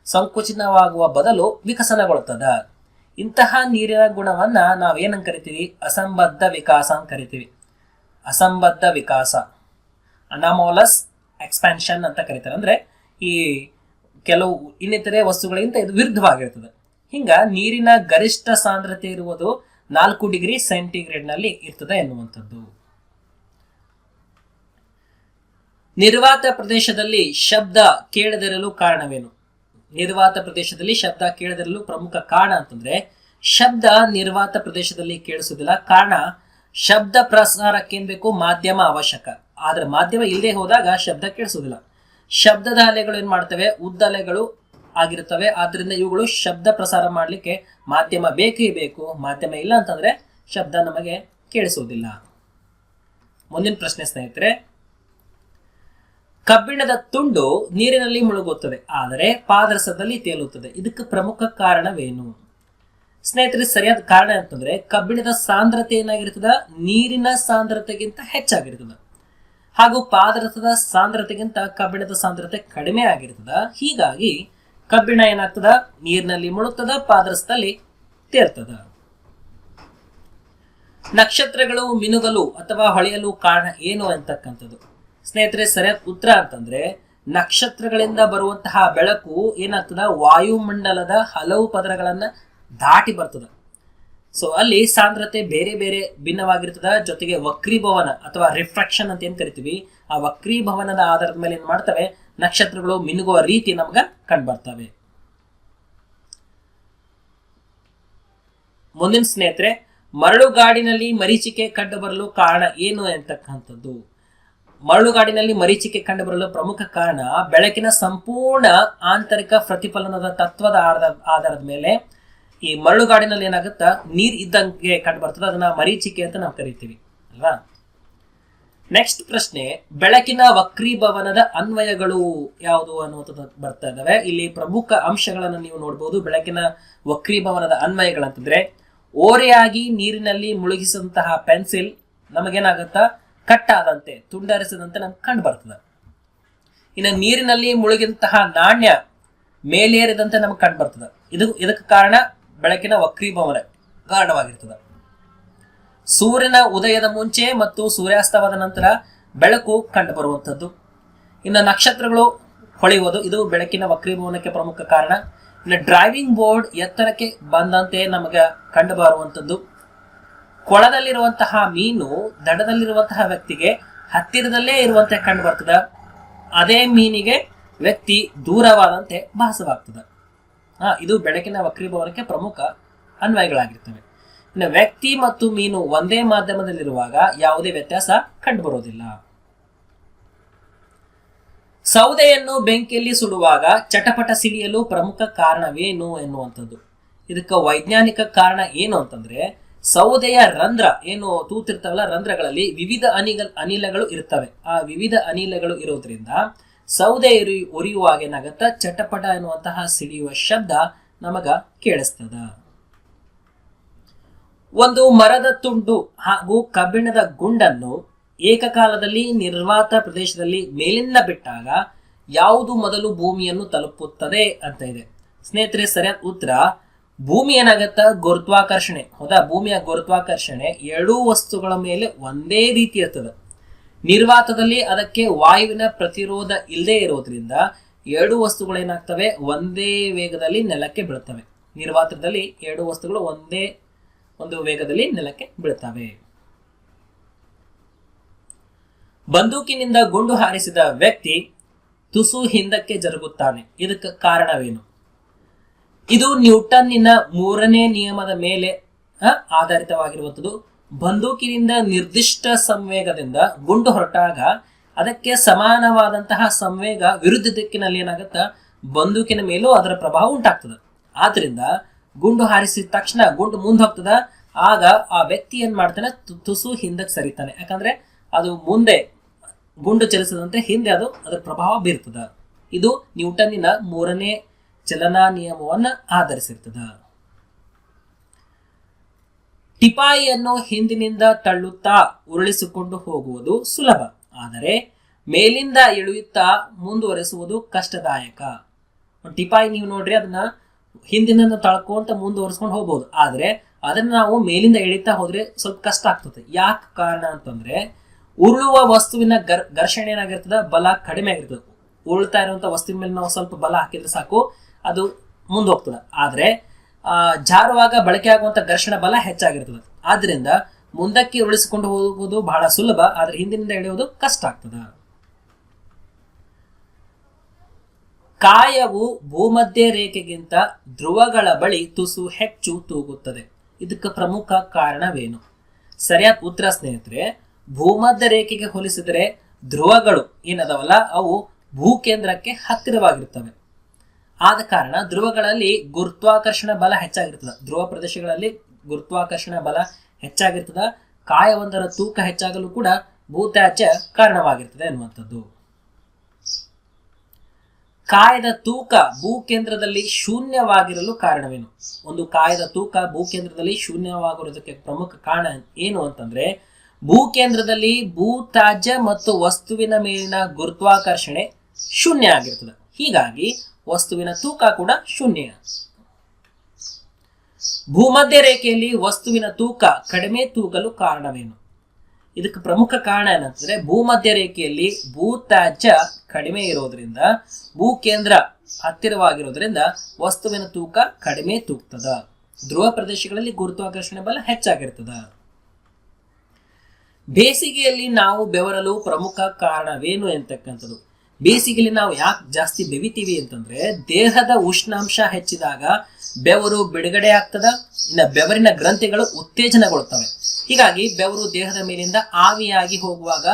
ಸಂಕುಚಿತವಾಗುವ ಬದಲು ವಿಕಸನಗೊಳ್ತದ. ಇಂತಹ ನೀರಿನ ಗುಣವನ್ನ ನಾವೇನಂತ ಕರಿತೀವಿ? ಅಸಂಬದ್ಧ ವಿಕಾಸ ಅಂತ ಕರಿತೀವಿ. ಅಸಂಬದ್ಧ ವಿಕಾಸ. ಅನಾಮೋಲಸ್ ಎಕ್ಸ್ಪ್ಯಾನ್ಷನ್ ಅಂತ ಕರೀತಾರೆ. ಅಂದ್ರೆ ಈ ಕೆಲವು ಇನ್ನಿತರೆ ವಸ್ತುಗಳಿಗಿಂತ ಇದು ವಿರುದ್ಧವಾಗಿರ್ತದೆ. ಹಿಂಗ ನೀರಿನ ಗರಿಷ್ಠ ಸಾಂದ್ರತೆ ಇರುವುದು ನಾಲ್ಕು ಡಿಗ್ರಿ ಸೆಂಟಿಗ್ರೇಡ್ನಲ್ಲಿ ಇರ್ತದೆ ಎನ್ನುವಂಥದ್ದು. ನಿರ್ವಾತ ಪ್ರದೇಶದಲ್ಲಿ ಶಬ್ದ ಕೇಳದಿರಲು ಕಾರಣವೇನು? ನಿರ್ವಾತ ಪ್ರದೇಶದಲ್ಲಿ ಶಬ್ದ ಕೇಳದಿರಲು ಪ್ರಮುಖ ಕಾರಣ ಅಂತಂದ್ರೆ, ಶಬ್ದ ನಿರ್ವಾತ ಪ್ರದೇಶದಲ್ಲಿ ಕೇಳಿಸುವುದಿಲ್ಲ. ಕಾರಣ, ಶಬ್ದ ಪ್ರಸಾರಕ್ಕೆ ಬೇಕು? ಮಾಧ್ಯಮ ಅವಶ್ಯಕ. ಆದ್ರೆ ಮಾಧ್ಯಮ ಇಲ್ಲದೆ ಹೋದಾಗ ಶಬ್ದ ಕೇಳಿಸುವುದಿಲ್ಲ. ಶಬ್ದದ ಅಲೆಗಳು ಏನ್ ಮಾಡ್ತವೆ? ಉದ್ದ ಅಲೆಗಳು ಆದ್ದರಿಂದ ಇವುಗಳು ಶಬ್ದ ಪ್ರಸಾರ ಮಾಡಲಿಕ್ಕೆ ಮಾಧ್ಯಮ ಬೇಕೇ ಬೇಕು. ಮಾಧ್ಯಮ ಇಲ್ಲ ಅಂತಂದ್ರೆ ಶಬ್ದ ನಮಗೆ ಕೇಳಿಸುವುದಿಲ್ಲ. ಮುಂದಿನ ಪ್ರಶ್ನೆ ಸ್ನೇಹಿತರೆ, ಕಬ್ಬಿಣದ ತುಂಡು ನೀರಿನಲ್ಲಿ ಮುಳುಗುತ್ತದೆ, ಆದರೆ ಪಾದರಸದಲ್ಲಿ ತೇಲುತ್ತದೆ. ಇದಕ್ಕೆ ಪ್ರಮುಖ ಕಾರಣವೇನು? ಸ್ನೇಹಿತರೆ, ಸರಿಯಾದ ಕಾರಣ ಅಂತಂದ್ರೆ ಕಬ್ಬಿಣದ ಸಾಂದ್ರತೆ ಏನಾಗಿರ್ತದ? ನೀರಿನ ಸಾಂದ್ರತೆಗಿಂತ ಹೆಚ್ಚಾಗಿರ್ತದ. ಹಾಗೂ ಪಾದರಸದ ಸಾಂದ್ರತೆಗಿಂತ ಕಬ್ಬಿಣದ ಸಾಂದ್ರತೆ ಕಡಿಮೆ ಆಗಿರ್ತದ. ಹೀಗಾಗಿ ಕಬ್ಬಿಣ ಏನಾಗ್ತದ? ನೀರಿನಲ್ಲಿ ಮುಳುಗ್ತದ, ಪಾದರಸದಲ್ಲಿ ತೇರ್ತದ. ನಕ್ಷತ್ರಗಳು ಮಿನುಗಲು ಅಥವಾ ಹೊಳೆಯಲು ಕಾರಣ ಏನು ಅಂತಕ್ಕಂಥದ್ದು? ಸ್ನೇಹಿತರೆ, ಸರಿಯಾದ ಉತ್ತರ ಅಂತಂದ್ರೆ, ನಕ್ಷತ್ರಗಳಿಂದ ಬರುವಂತಹ ಬೆಳಕು ಏನಾಗ್ತದ? ವಾಯುಮಂಡಲದ ಹಲವು ಪದರಗಳನ್ನ ದಾಟಿ ಬರ್ತದ. ಸೊ ಅಲ್ಲಿ ಸಾಂದ್ರತೆ ಬೇರೆ ಬೇರೆ ಭಿನ್ನವಾಗಿರ್ತದ. ಜೊತೆಗೆ ವಕ್ರೀಭವನ ಅಥವಾ ರಿಫ್ರಾಕ್ಷನ್ ಅಂತ ಏನ್ ಕರಿತೀವಿ? ಆ ವಕ್ರೀಭವನದ ಆಧಾರದ ಮೇಲೆ ಏನ್ ಮಾಡ್ತವೆ? ನಕ್ಷತ್ರಗಳು ಮಿನುಗುವ ರೀತಿ ನಮ್ಗೆ ಕಂಡು ಬರ್ತವೆ ಮುಂದಿನ ಸ್ನೇಹಿತರೆ, ಮರಳುಗಾಡಿನಲ್ಲಿ ಮರೀಚಿಕೆ ಕಂಡು ಬರಲು ಕಾರಣ ಏನು ಅಂತಕ್ಕಂಥದ್ದು ಮರಳುಗಾಡಿನಲ್ಲಿ ಮರೀಚಿಕೆ ಕಂಡು ಬರಲು ಪ್ರಮುಖ ಕಾರಣ ಬೆಳಕಿನ ಸಂಪೂರ್ಣ ಆಂತರಿಕ ಪ್ರತಿಫಲನದ ತತ್ವದ ಆಧಾರದ ಆಧಾರದ ಮೇಲೆ ಈ ಮರಳುಗಾಡಿನಲ್ಲಿ ಏನಾಗುತ್ತಾ, ನೀರ್ ಇದ್ದಂಗೆ ಕಂಡು ಬರ್ತದೆ ಅದನ್ನ ಮರೀಚಿಕೆ ಅಂತ ನಾವು ಕರಿತೀವಿ, ಅಲ್ವಾ? ನೆಕ್ಸ್ಟ್ ಪ್ರಶ್ನೆ, ಬೆಳಕಿನ ವಕ್ರೀಭವನದ ಅನ್ವಯಗಳು ಯಾವುದು ಅನ್ನುವಂಥದ್ದು ಬರ್ತಾ ಇದ್ದಾವೆ. ಇಲ್ಲಿ ಪ್ರಮುಖ ಅಂಶಗಳನ್ನು ನೀವು ನೋಡಬಹುದು ಬೆಳಕಿನ ವಕ್ರೀಭವನದ ಅನ್ವಯಗಳಂತಂದ್ರೆ, ಓರೆಯಾಗಿ ನೀರಿನಲ್ಲಿ ಮುಳುಗಿಸಿದಂತಹ ಪೆನ್ಸಿಲ್ ನಮಗೇನಾಗುತ್ತಾ? ಕಟ್ಟಾದಂತೆ, ತುಂಡರಿಸದಂತೆ ನಮ್ಗೆ ಕಂಡು ಬರ್ತದೆ. ಇನ್ನು ನೀರಿನಲ್ಲಿ ಮುಳುಗಿದಂತಹ ನಾಣ್ಯ ಮೇಲೇರಿದಂತೆ ನಮ್ಗೆ ಕಂಡು ಬರ್ತದೆ. ಇದು ಇದಕ್ಕೆ ಕಾರಣ ಬೆಳಕಿನ ವಕ್ರೀಭವನ ಕಾರಣವಾಗಿರ್ತದೆ. ಸೂರ್ಯನ ಉದಯದ ಮುಂಚೆ ಮತ್ತು ಸೂರ್ಯಾಸ್ತವಾದ ನಂತರ ಬೆಳಕು ಕಂಡು ಬರುವಂಥದ್ದು ಇನ್ನು ನಕ್ಷತ್ರಗಳು ಹೊಳೆಯುವುದು. ಇದು ಬೆಳಕಿನ ವಕ್ರೀಭವನಕ್ಕೆ ಪ್ರಮುಖ ಕಾರಣ. ಇನ್ನು ಡ್ರೈವಿಂಗ್ ಬೋರ್ಡ್ ಎತ್ತರಕ್ಕೆ ಬಂದಂತೆ ನಮಗೆ ಕಂಡು ಬರುವಂಥದ್ದು ಕೊಳದಲ್ಲಿರುವಂತಹ ಮೀನು, ದಡದಲ್ಲಿರುವಂತಹ ವ್ಯಕ್ತಿಗೆ ಹತ್ತಿರದಲ್ಲೇ ಇರುವಂತೆ ಕಂಡು ಬರ್ತದೆ ಅದೇ ಮೀನಿಗೆ ವ್ಯಕ್ತಿ ದೂರವಾದಂತೆ ಭಾಸವಾಗ್ತದೆ. ಇದು ಬೆಳಕಿನ ವಕ್ರೀಭವನಕ್ಕೆ ಪ್ರಮುಖ ಅನ್ವಯಗಳಾಗಿರ್ತವೆ. ವ್ಯಕ್ತಿ ಮತ್ತು ಮೀನು ಒಂದೇ ಮಾಧ್ಯಮದಲ್ಲಿರುವಾಗ ಯಾವುದೇ ವ್ಯತ್ಯಾಸ ಕಂಡುಬರುವುದಿಲ್ಲ. ಸೌದೆಯನ್ನು ಬೆಂಕಿಯಲ್ಲಿ ಸುಡುವಾಗ ಚಟಪಟ ಸಿಡಿಯಲು ಪ್ರಮುಖ ಕಾರಣವೇನು ಎನ್ನುವಂಥದ್ದು? ಇದಕ್ಕೆ ವೈಜ್ಞಾನಿಕ ಕಾರಣ ಏನು ಅಂತಂದ್ರೆ, ಸೌದೆಯ ರಂಧ್ರ ಏನು ತೂತಿರ್ತವಲ್ಲ, ರಂಧ್ರಗಳಲ್ಲಿ ವಿವಿಧ ಅನಿಲ ಅನಿಲಗಳು ಇರ್ತವೆ. ಆ ವಿವಿಧ ಅನಿಲಗಳು ಇರೋದ್ರಿಂದ ಸೌದೆ ಉರಿ ಉರಿಯುವಾಗ ಏನಾಗತ್ತ ಚಟಪಟ ಎನ್ನುವಂತಹ ಸಿಡಿಯುವ ಶಬ್ದ ನಮಗ ಕೇಳಿಸ್ತದ. ಒಂದು ಮರದ ತುಂಡು ಹಾಗೂ ಕಬ್ಬಿಣದ ಗುಂಡನ್ನು ಏಕಕಾಲದಲ್ಲಿ ನಿರ್ವಾತ ಪ್ರದೇಶದಲ್ಲಿ ಮೇಲಿಂದ ಬಿಟ್ಟಾಗ ಯಾವುದು ಮೊದಲು ಭೂಮಿಯನ್ನು ತಲುಪುತ್ತದೆ ಅಂತ ಇದೆ. ಸ್ನೇಹಿತರೆ, ಸರಿಯಾದ ಉತ್ತರ, ಭೂಮಿ ಏನಾಗತ್ತ? ಗುರುತ್ವಾಕರ್ಷಣೆ. ಹೌದಾ? ಭೂಮಿಯ ಗುರುತ್ವಾಕರ್ಷಣೆ ಎರಡೂ ವಸ್ತುಗಳ ಮೇಲೆ ಒಂದೇ ರೀತಿ ಇರ್ತದೆ. ನಿರ್ವಾತದಲ್ಲಿ ಅದಕ್ಕೆ ವಾಯುವಿನ ಪ್ರತಿರೋಧ ಇಲ್ಲದೆ ಇರೋದ್ರಿಂದ ಎರಡು ವಸ್ತುಗಳು ಏನಾಗ್ತವೆ ಒಂದೇ ವೇಗದಲ್ಲಿ ನೆಲಕ್ಕೆ ಬೀಳುತ್ತವೆ ನಿರ್ವಾತದಲ್ಲಿ ಎರಡು ವಸ್ತುಗಳು ಒಂದೇ ಒಂದು ವೇಗದಲ್ಲಿ ನೆಲಕ್ಕೆ ಬೀಳುತ್ತವೆ. ಬಂದೂಕಿನಿಂದ ಗುಂಡು ಹಾರಿಸಿದ ವ್ಯಕ್ತಿ ತುಸು ಹಿಂದಕ್ಕೆ ಜರುಗುತ್ತಾನೆ. ಇದಕ್ಕೆ ಕಾರಣವೇನು? ಇದು ನ್ಯೂಟನ್ನಿನ ಮೂರನೇ ನಿಯಮದ ಮೇಲೆ ಆಧಾರಿತವಾಗಿರುವಂಥದ್ದು. ಬಂದೂಕಿನಿಂದ ನಿರ್ದಿಷ್ಟ ಸಂವೇಗದಿಂದ ಗುಂಡು ಹೊರಟಾಗ ಅದಕ್ಕೆ ಸಮಾನವಾದಂತಹ ಸಂವೇಗ ವಿರುದ್ಧ ದಿಕ್ಕಿನಲ್ಲಿ ಏನಾಗುತ್ತಾ? ಬಂದೂಕಿನ ಮೇಲೂ ಅದರ ಪ್ರಭಾವ ಉಂಟಾಗ್ತದೆ. ಆದ್ರಿಂದ ಗುಂಡು ಹಾರಿಸಿದ ತಕ್ಷಣ ಗುಂಡು ಮುಂದೆ ಹೋಗ್ತದ. ಆಗ ಆ ವ್ಯಕ್ತಿ ಏನ್ ಮಾಡ್ತಾನೆ? ತುಸು ಹಿಂದಕ್ಕೆ ಸರಿತಾನೆ. ಯಾಕಂದ್ರೆ ಅದು ಮುಂದೆ ಗುಂಡು ಚಲಿಸದಂತೆ ಹಿಂದೆ ಅದು ಅದರ ಪ್ರಭಾವ ಬೀರ್ತದ. ಇದು ನ್ಯೂಟನ್ನಿನ ಮೂರನೇ ಚಲನಾ ನಿಯಮವನ್ನ ಆಧರಿಸಿರ್ತದ. ಟಿಪಾಯಿಯನ್ನು ಹಿಂದಿನಿಂದ ತಳ್ಳುತ್ತಾ ಉರುಳಿಸಿಕೊಂಡು ಹೋಗುವುದು ಸುಲಭ. ಆದರೆ ಮೇಲಿಂದ ಇಳಿಯುತ್ತಾ ಮುಂದುವರೆಸುವುದು ಕಷ್ಟದಾಯಕ. ಟಿಪಾಯಿ ನೀವು ನೋಡ್ರಿ, ಅದನ್ನ ಹಿಂದಿನಿಂದ ತಳ್ಕೊಂತ ಮುಂದುವರ್ಸ್ಕೊಂಡು ಹೋಗ್ಬೋದು. ಆದರೆ ಅದನ್ನ ನಾವು ಮೇಲಿಂದ ಎಳಿತಾ ಹೋದರೆ ಸ್ವಲ್ಪ ಕಷ್ಟ ಆಗ್ತದೆ. ಯಾಕೆ ಕಾರಣ ಅಂತಂದ್ರೆ ಉರುಳುವ ವಸ್ತುವಿನ ಗರ್, ಘರ್ಷಣೆ ಏನಾಗಿರ್ತದೆ? ಬಲ ಕಡಿಮೆ ಆಗಿರ್ತದೆ. ಉರುಳ್ತಾ ಇರುವಂಥ ವಸ್ತುವಿನ ಮೇಲೆ ನಾವು ಸ್ವಲ್ಪ ಬಲ ಹಾಕಿದ್ರೆ ಸಾಕು, ಅದು ಮುಂದೆ ಹೋಗ್ತದೆ ಆದರೆ ಜಾರುವಾಗ ಬಳಕೆ ಆಗುವಂತ ಘರ್ಷಣ ಬಲ ಹೆಚ್ಚಾಗಿರ್ತದೆ. ಆದ್ದರಿಂದ ಮುಂದಕ್ಕೆ ಉಳಿಸಿಕೊಂಡು ಹೋಗುವುದು ಬಹಳ ಸುಲಭ, ಆದರೆ ಹಿಂದಿನಿಂದ ಎಳೆಯುವುದು ಕಷ್ಟ ಆಗ್ತದೆ. ಕಾಯವು ಭೂಮಧ್ಯ ರೇಖೆಗಿಂತ ಧ್ರುವಗಳ ಬಳಿ ತುಸು ಹೆಚ್ಚು ತೂಗುತ್ತದೆ. ಇದಕ್ಕೆ ಪ್ರಮುಖ ಕಾರಣವೇನು? ಸರಿಯಾದ ಉತ್ತರ ಸ್ನೇಹಿತರೆ ಭೂಮಧ್ಯ ರೇಖೆಗೆ ಹೋಲಿಸಿದರೆ ಧ್ರುವಗಳು ಏನದವಲ್ಲ? ಅವು ಭೂಕೇಂದ್ರಕ್ಕೆ ಹತ್ತಿರವಾಗಿರ್ತವೆ. ಆದ ಕಾರಣ ಧ್ರುವಗಳಲ್ಲಿ ಗುರುತ್ವಾಕರ್ಷಣ ಬಲ ಹೆಚ್ಚಾಗಿರ್ತದೆ. ಧ್ರುವ ಪ್ರದೇಶಗಳಲ್ಲಿ ಗುರುತ್ವಾಕರ್ಷಣ ಬಲ ಹೆಚ್ಚಾಗಿರ್ತದ. ಕಾಯವೊಂದರ ತೂಕ ಹೆಚ್ಚಾಗಲು ಕೂಡ ಭೂತ್ಯಾಜ್ಯ ಕಾರಣವಾಗಿರ್ತದೆ ಅನ್ನುವಂಥದ್ದು. ಕಾಯದ ತೂಕ ಭೂಕೇಂದ್ರದಲ್ಲಿ ಶೂನ್ಯವಾಗಿರಲು ಕಾರಣವೇನು? ಒಂದು ಕಾಯದ ತೂಕ ಭೂಕೇಂದ್ರದಲ್ಲಿ ಶೂನ್ಯವಾಗಿರೋದಕ್ಕೆ ಪ್ರಮುಖ ಕಾರಣ ಏನು ಅಂತಂದ್ರೆ ಭೂಕೇಂದ್ರದಲ್ಲಿ ಭೂತಾಜ್ಯ ಮತ್ತು ವಸ್ತುವಿನ ಮೇಲಿನ ಗುರುತ್ವಾಕರ್ಷಣೆ ಶೂನ್ಯ ಆಗಿರ್ತದೆ. ಹೀಗಾಗಿ ವಸ್ತುವಿನ ತೂಕ ಕೂಡ ಶೂನ್ಯ. ಭೂಮಧ್ಯ ರೇಖೆಯಲ್ಲಿ ವಸ್ತುವಿನ ತೂಕ ಕಡಿಮೆ ತೂಗಲು ಕಾರಣವೇನು? ಇದಕ್ಕೆ ಪ್ರಮುಖ ಕಾರಣ ಏನಂತಂದ್ರೆ ಭೂಮಧ್ಯ ರೇಖೆಯಲ್ಲಿ ಭೂತ್ಯಾಜ್ಯ ಕಡಿಮೆ ಇರೋದ್ರಿಂದ ಭೂಕೇಂದ್ರ ಹತ್ತಿರವಾಗಿರೋದ್ರಿಂದ ವಸ್ತುವಿನ ತೂಕ ಕಡಿಮೆ ತೂಗ್ತದ. ಧ್ರುವ ಪ್ರದೇಶಗಳಲ್ಲಿ ಗುರುತ್ವಾಕರ್ಷಣೆ ಬಲ ಹೆಚ್ಚಾಗಿರ್ತದ. ಬೇಸಿಗೆಯಲ್ಲಿ ನಾವು ಬೆವರಲು ಪ್ರಮುಖ ಕಾರಣವೇನು ಎಂತಕ್ಕಂಥದ್ದು? ಬೇಸಿಗೆಯಲ್ಲಿ ನಾವು ಯಾಕೆ ಜಾಸ್ತಿ ಬೆವಿತೀವಿ ಅಂತಂದ್ರೆ ದೇಹದ ಉಷ್ಣಾಂಶ ಹೆಚ್ಚಿದಾಗ ಬೆವರು ಬಿಡುಗಡೆ ಆಗ್ತದ, ಇನ್ನ ಬೆವರಿನ ಗ್ರಂಥಿಗಳು ಉತ್ತೇಜನಗೊಳ್ಳುತ್ತವೆ. ಹೀಗಾಗಿ ಬೆವರು ದೇಹದ ಮೇಲಿಂದ ಆವಿಯಾಗಿ ಹೋಗುವಾಗ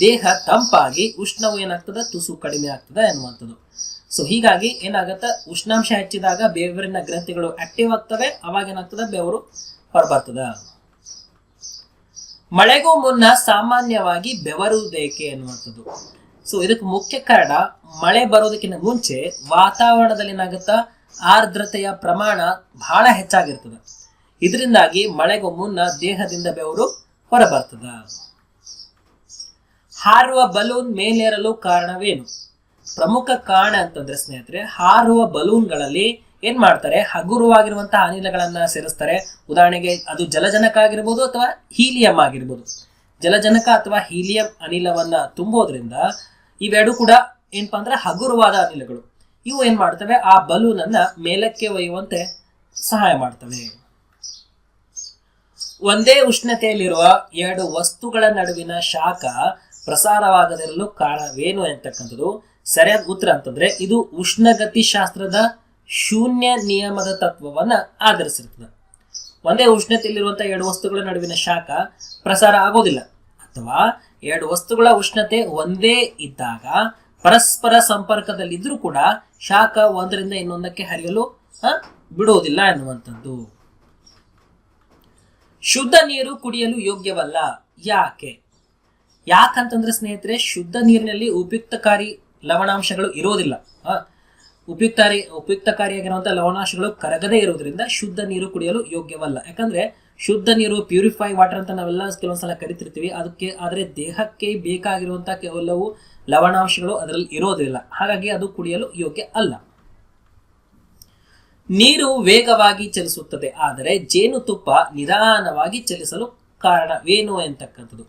ದೇಹ ತಂಪಾಗಿ ಉಷ್ಣವು ಏನಾಗ್ತದ, ತುಸು ಕಡಿಮೆ ಆಗ್ತದ ಎನ್ನುವಂಥದ್ದು. ಸೊ ಹೀಗಾಗಿ ಏನಾಗತ್ತ, ಉಷ್ಣಾಂಶ ಹೆಚ್ಚಿದಾಗ ಬೆವರಿನ ಗ್ರಂಥಿಗಳು ಆಕ್ಟಿವ್ ಆಗ್ತವೆ, ಅವಾಗ ಏನಾಗ್ತದ, ಬೆವರು ಹೊರಬರ್ತದ. ಮಳೆಗೂ ಮುನ್ನ ಸಾಮಾನ್ಯವಾಗಿ ಬೆವರುವುದೇಕೆ ಅನ್ನುವಂಥದ್ದು ಸೊ ಇದಕ್ಕೆ ಮುಖ್ಯ ಕಾರಣ ಮಳೆ ಬರೋದಕ್ಕಿಂತ ಮುಂಚೆ ವಾತಾವರಣದಲ್ಲಿ ಏನಾಗುತ್ತಾ ಆರ್ದ್ರತೆಯ ಪ್ರಮಾಣ ಬಹಳ ಹೆಚ್ಚಾಗಿರ್ತದೆ. ಇದರಿಂದಾಗಿ ಮಳೆಗೂ ಮುನ್ನ ದೇಹದಿಂದ ಬೆವರು ಹೊರಬರ್ತದ. ಹಾರುವ ಬಲೂನ್ ಮೇಲೇರಲು ಕಾರಣವೇನು? ಪ್ರಮುಖ ಕಾರಣ ಅಂತಂದ್ರೆ ಸ್ನೇಹಿತರೆ, ಹಾರುವ ಬಲೂನ್ಗಳಲ್ಲಿ ಏನ್ ಮಾಡ್ತಾರೆ? ಹಗುರವಾಗಿರುವಂತಹ ಅನಿಲಗಳನ್ನ ಸೇರಿಸ್ತಾರೆ. ಉದಾಹರಣೆಗೆ ಅದು ಜಲಜನಕ ಆಗಿರ್ಬೋದು ಅಥವಾ ಹೀಲಿಯಂ ಆಗಿರ್ಬೋದು. ಜಲಜನಕ ಅಥವಾ ಹೀಲಿಯಂ ಅನಿಲವನ್ನ ತುಂಬೋದ್ರಿಂದ ಇವೆರಡು ಕೂಡ ಏನಪ್ಪಾ ಅಂದ್ರೆ ಹಗುರವಾದ ಅನಿಲಗಳು. ಇವು ಏನ್ ಮಾಡ್ತವೆ? ಆ ಬಲೂನ್ ಮೇಲಕ್ಕೆ ಒಯ್ಯುವಂತೆ ಸಹಾಯ ಮಾಡ್ತವೆ. ಒಂದೇ ಉಷ್ಣತೆಯಲ್ಲಿರುವ ಎರಡು ವಸ್ತುಗಳ ನಡುವಿನ ಶಾಖ ಪ್ರಸಾರವಾಗದಿರಲು ಕಾರಣವೇನು ಅಂತಕ್ಕಂಥದ್ದು? ಸರಿಯಾದ ಉತ್ತರ ಅಂತಂದ್ರೆ ಇದು ಉಷ್ಣಗತಿ ಶಾಸ್ತ್ರದ ಶೂನ್ಯ ನಿಯಮದ ತತ್ವವನ್ನ ಆಧರಿಸಿರ್ತದೆ. ಒಂದೇ ಉಷ್ಣತೆಯಲ್ಲಿರುವಂತಹ ಎರಡು ವಸ್ತುಗಳ ನಡುವಿನ ಶಾಖ ಪ್ರಸಾರ ಆಗೋದಿಲ್ಲ. ಅಥವಾ ಎರಡು ವಸ್ತುಗಳ ಉಷ್ಣತೆ ಒಂದೇ ಇದ್ದಾಗ ಪರಸ್ಪರ ಸಂಪರ್ಕದಲ್ಲಿದ್ರೂ ಕೂಡ ಶಾಖ ಒಂದರಿಂದ ಇನ್ನೊಂದಕ್ಕೆ ಹರಿಯಲು ಬಿಡುವುದಿಲ್ಲ ಎನ್ನುವಂಥದ್ದು. ಶುದ್ಧ ನೀರು ಕುಡಿಯಲು ಯೋಗ್ಯವಲ್ಲ. ಯಾಕೆ? ಯಾಕಂತಂದ್ರೆ ಸ್ನೇಹಿತರೆ, ಶುದ್ಧ ನೀರಿನಲ್ಲಿ ಉಪಯುಕ್ತಕಾರಿ ಲವಣಾಂಶಗಳು ಇರೋದಿಲ್ಲ. ಉಪಯುಕ್ತಕಾರಿಯಾಗಿರುವಂಥ ಉಪಯುಕ್ತಕಾರಿಯಾಗಿರುವಂತಹ ಲವಣಾಂಶಗಳು ಕರಗದೇ ಇರೋದ್ರಿಂದ ಶುದ್ಧ ನೀರು ಕುಡಿಯಲು ಯೋಗ್ಯವಲ್ಲ. ಯಾಕಂದ್ರೆ ಶುದ್ಧ ನೀರು ಪ್ಯೂರಿಫೈ ವಾಟರ್ ಅಂತ ನಾವೆಲ್ಲ ಕೆಲವೊಂದ್ಸಲ ಕರಿತಿರ್ತೀವಿ. ಅದಕ್ಕೆ ಆದರೆ ದೇಹಕ್ಕೆ ಬೇಕಾಗಿರುವಂತಹ ಕೆಲವು ಲವಣಾಂಶಗಳು ಅದರಲ್ಲಿ ಇರೋದಿಲ್ಲ. ಹಾಗಾಗಿ ಅದು ಕುಡಿಯಲು ಯೋಗ್ಯ ಅಲ್ಲ. ನೀರು ವೇಗವಾಗಿ ಚಲಿಸುತ್ತದೆ. ಆದರೆ ಜೇನುತುಪ್ಪ ನಿಧಾನವಾಗಿ ಚಲಿಸಲು ಕಾರಣವೇನು ಎಂತಕ್ಕಂಥದ್ದು?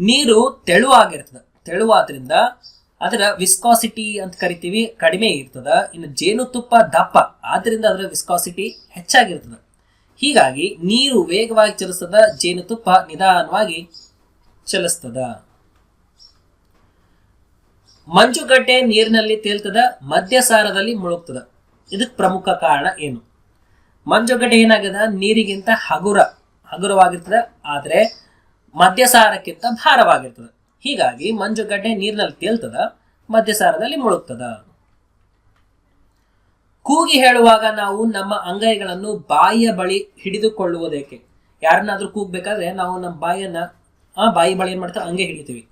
ನೀರು ತೆಳುವಾಗಿರ್ತದೆ. ತೆಳುವಾದ್ರಿಂದ ಅದರ ವಿಸ್ಕಾಸಿಟಿ ಅಂತ ಕರಿತೀವಿ, ಕಡಿಮೆ ಇರ್ತದ. ಇನ್ನು ಜೇನುತುಪ್ಪ ದಪ್ಪ, ಆದ್ರಿಂದ ಅದರ ವಿಸ್ಕಾಸಿಟಿ ಹೆಚ್ಚಾಗಿರ್ತದ. ಹೀಗಾಗಿ ನೀರು ವೇಗವಾಗಿ ಚಲಿಸ್ತದ, ಜೇನುತುಪ್ಪ ನಿಧಾನವಾಗಿ ಚಲಿಸ್ತದ. ಮಂಜುಗಡ್ಡೆ ನೀರಿನಲ್ಲಿ ತೇಲ್ತದ, ಮದ್ಯಸಾರದಲ್ಲಿ ಮುಳುಗ್ತದ. ಇದಕ್ಕೆ ಪ್ರಮುಖ ಕಾರಣ ಏನು? ಮಂಜುಗಡ್ಡೆ ಏನಾಗದ ನೀರಿಗಿಂತ ಹಗುರ, ಹಗುರವಾಗಿರ್ತದೆ, ಆದರೆ ಮದ್ಯಸಾರಕ್ಕಿಂತ ಭಾರವಾಗಿರ್ತದೆ. ಹೀಗಾಗಿ ಮಂಜುಗಡ್ಡೆ ನೀರಿನಲ್ಲಿ ತೇಲ್ತದ ಮದ್ಯಸಾರದಲ್ಲಿ ಮುಳುಗ್ತದ. ಕೂಗಿ ಹೇಳುವಾಗ ನಾವು ನಮ್ಮ ಅಂಗೈಗಳನ್ನು ಬಾಯಿಯ ಬಳಿ ಹಿಡಿದುಕೊಳ್ಳುವುದೇಕೆ? ಯಾರನ್ನಾದ್ರೂ ಕೂಗ್ಬೇಕಾದ್ರೆ ನಾವು ನಮ್ಮ ಬಾಯಿಯನ್ನ, ಆ ಬಾಯಿ ಬಳಿ ಏನ್ ಮಾಡ್ತೀವಿ ಹಂಗೆ ಹಿಡಿತೀವಿ.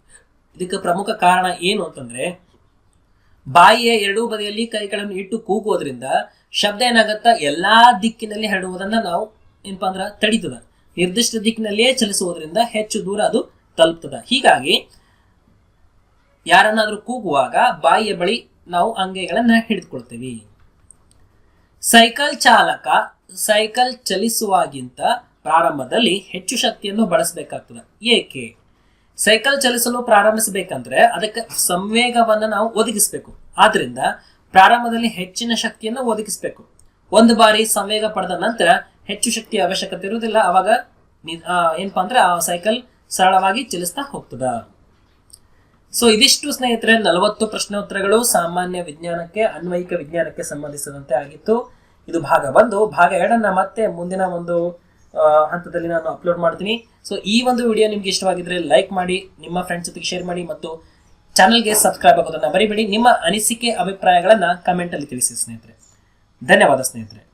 ಇದಕ್ಕೆ ಪ್ರಮುಖ ಕಾರಣ ಏನು ಅಂತಂದ್ರೆ, ಬಾಯಿಯ ಎರಡೂ ಬದಿಯಲ್ಲಿ ಕೈಗಳನ್ನು ಇಟ್ಟು ಕೂಗುವುದರಿಂದ ಶಬ್ದ ಏನಾಗುತ್ತಾ ಎಲ್ಲಾ ದಿಕ್ಕಿನಲ್ಲಿ ಹರಡುವುದನ್ನ ನಾವು ಏನಪ್ಪಾ ಅಂದ್ರ ತಡೀತದ. ನಿರ್ದಿಷ್ಟ ದಿಕ್ಕಿನಲ್ಲಿಯೇ ಚಲಿಸುವುದರಿಂದ ಹೆಚ್ಚು ದೂರ ಅದು ತಲುಪ್ತದ. ಹೀಗಾಗಿ ಯಾರನ್ನಾದ್ರೂ ಕೂಗುವಾಗ ಬಾಯಿಯ ಬಳಿ ನಾವು ಅಂಗೈಗಳನ್ನ ಹಿಡಿದುಕೊಳ್ತೇವೆ. ಸೈಕಲ್ ಚಾಲಕ ಸೈಕಲ್ ಚಲಿಸುವಾಗಿಂತ ಪ್ರಾರಂಭದಲ್ಲಿ ಹೆಚ್ಚು ಶಕ್ತಿಯನ್ನು ಬಳಸಬೇಕಾಗ್ತದೆ. ಏಕೆ? ಸೈಕಲ್ ಚಲಿಸಲು ಪ್ರಾರಂಭಿಸಬೇಕಂದ್ರೆ ಅದಕ್ಕೆ ಸಂವೇಗವನ್ನು ನಾವು ಒದಗಿಸಬೇಕು. ಆದ್ರಿಂದ ಪ್ರಾರಂಭದಲ್ಲಿ ಹೆಚ್ಚಿನ ಶಕ್ತಿಯನ್ನು ಒದಗಿಸಬೇಕು. ಒಂದು ಬಾರಿ ಸಂವೇಗ ಪಡೆದ ನಂತರ ಹೆಚ್ಚು ಶಕ್ತಿಯ ಅವಶ್ಯಕತೆ ಇರುವುದಿಲ್ಲ. ಅವಾಗ ಏನಪ್ಪಾ ಅಂದ್ರೆ ಆ ಸೈಕಲ್ ಸರಳವಾಗಿ ಚಲಿಸ್ತಾ ಹೋಗ್ತದ. ಸೊ ಇದಿಷ್ಟು ಸ್ನೇಹಿತರೆ, ನಲವತ್ತು ಪ್ರಶ್ನೋತ್ತರಗಳು ಸಾಮಾನ್ಯ ವಿಜ್ಞಾನಕ್ಕೆ, ಅನ್ವಯಿಕ ವಿಜ್ಞಾನಕ್ಕೆ ಸಂಬಂಧಿಸಿದಂತೆ ಆಗಿತ್ತು. ಇದು ಭಾಗ ಒಂದು. ಭಾಗ ಎರಡನ್ನ ಮತ್ತೆ ಮುಂದಿನ ಒಂದು ಹಂತದಲ್ಲಿ ನಾನು ಅಪ್ಲೋಡ್ ಮಾಡ್ತೀನಿ. ಸೊ ಈ ಒಂದು ವಿಡಿಯೋ ನಿಮ್ಗೆ ಇಷ್ಟವಾಗಿದ್ರೆ ಲೈಕ್ ಮಾಡಿ, ನಿಮ್ಮ ಫ್ರೆಂಡ್ಸ್ ಜೊತೆಗೆ ಶೇರ್ ಮಾಡಿ ಮತ್ತು ಚಾನಲ್ಗೆ ಸಬ್ಸ್ಕ್ರೈಬ್ ಆಗೋದನ್ನ ಮರಿಬೇಡಿ. ನಿಮ್ಮ ಅನಿಸಿಕೆ, ಅಭಿಪ್ರಾಯಗಳನ್ನ ಕಮೆಂಟ್ ಅಲ್ಲಿ ತಿಳಿಸಿ ಸ್ನೇಹಿತರೆ. ಧನ್ಯವಾದ ಸ್ನೇಹಿತರೆ.